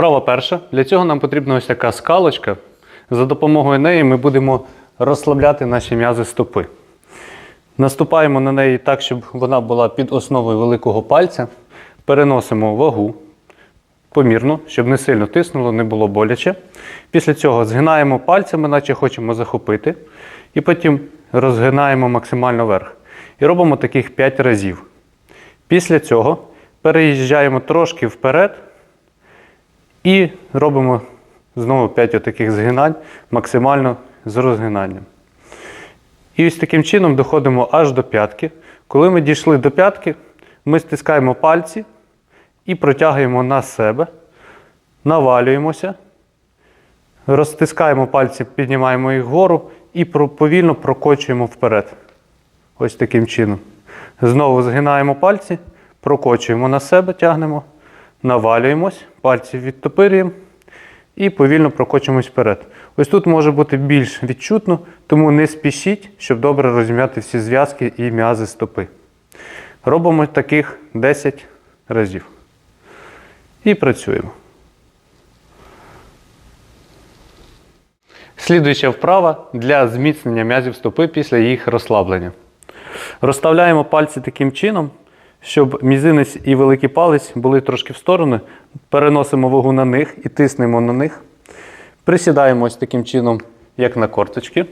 Вправа перша. Для цього нам потрібна ось така скалочка. За допомогою неї ми будемо розслабляти наші м'язи стопи. Наступаємо на неї так, щоб вона була під основою великого пальця. Переносимо вагу помірно, щоб не сильно тиснуло, не було боляче. Після цього згинаємо пальцями, наче хочемо захопити. І потім розгинаємо максимально вверх. І робимо таких 5 разів. Після цього переїжджаємо трошки вперед і робимо знову 5 отаких згинань, максимально з розгинанням. І ось таким чином доходимо аж до п'ятки. Коли ми дійшли до п'ятки, ми стискаємо пальці і протягуємо на себе, навалюємося, розтискаємо пальці, піднімаємо їх вгору і повільно прокочуємо вперед. Ось таким чином. Знову згинаємо пальці, прокочуємо на себе, тягнемо, навалюємось, пальці відтопирюємо і повільно прокочуємось вперед. Ось тут може бути більш відчутно, тому не спішіть, щоб добре розім'яти всі зв'язки і м'язи стопи. Робимо таких 10 разів. І працюємо. Слідуюча вправа для зміцнення м'язів стопи після їх розслаблення. Розставляємо пальці таким чином, щоб мізинець і великий палець були трошки в сторони. Переносимо вагу на них і тиснемо на них. Присідаємо ось таким чином, як на корточки.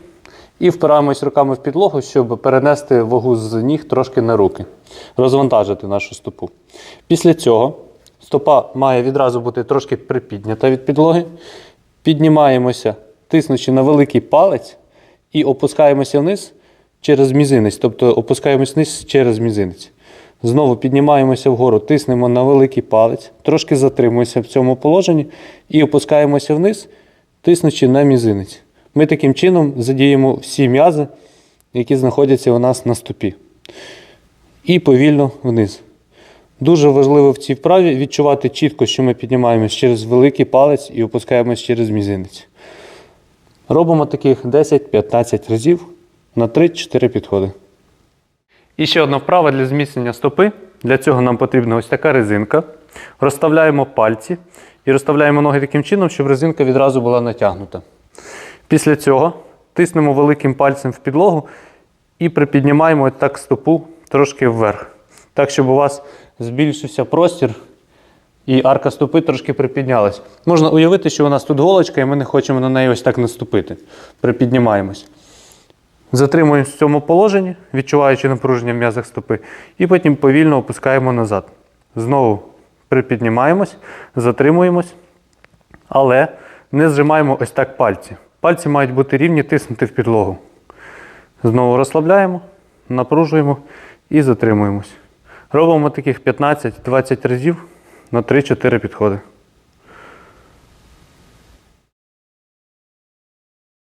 І впираємось руками в підлогу, щоб перенести вагу з ніг трошки на руки, розвантажити нашу стопу. Після цього стопа має відразу бути трошки припіднята від підлоги. Піднімаємося, тиснучи на великий палець, і опускаємося вниз через мізинець, тобто опускаємось вниз через мізинець. Знову піднімаємося вгору, тиснемо на великий палець, трошки затримуємося в цьому положенні і опускаємося вниз, тиснучи на мізинець. Ми таким чином задіємо всі м'язи, які знаходяться у нас на стопі. І повільно вниз. Дуже важливо в цій вправі відчувати чітко, що ми піднімаємось через великий палець і опускаємось через мізинець. Робимо таких 10-15 разів на 3-4 підходи. І ще одна вправа для зміцнення стопи. Для цього нам потрібна ось така резинка. Розставляємо пальці і розставляємо ноги таким чином, щоб резинка відразу була натягнута. Після цього тиснемо великим пальцем в підлогу і припіднімаємо так стопу трошки вверх. Так, щоб у вас збільшився простір і арка стопи трошки припіднялась. Можна уявити, що у нас тут голочка, і ми не хочемо на неї ось так наступити. Припіднімаємось. Затримуємось в цьому положенні, відчуваючи напруження в м'язах стопи, і потім повільно опускаємо назад. Знову припіднімаємось, затримуємось, але не зжимаємо ось так пальці. Пальці мають бути рівні, тиснути в підлогу. Знову розслабляємо, напружуємо і затримуємось. Робимо таких 15-20 разів на 3-4 підходи.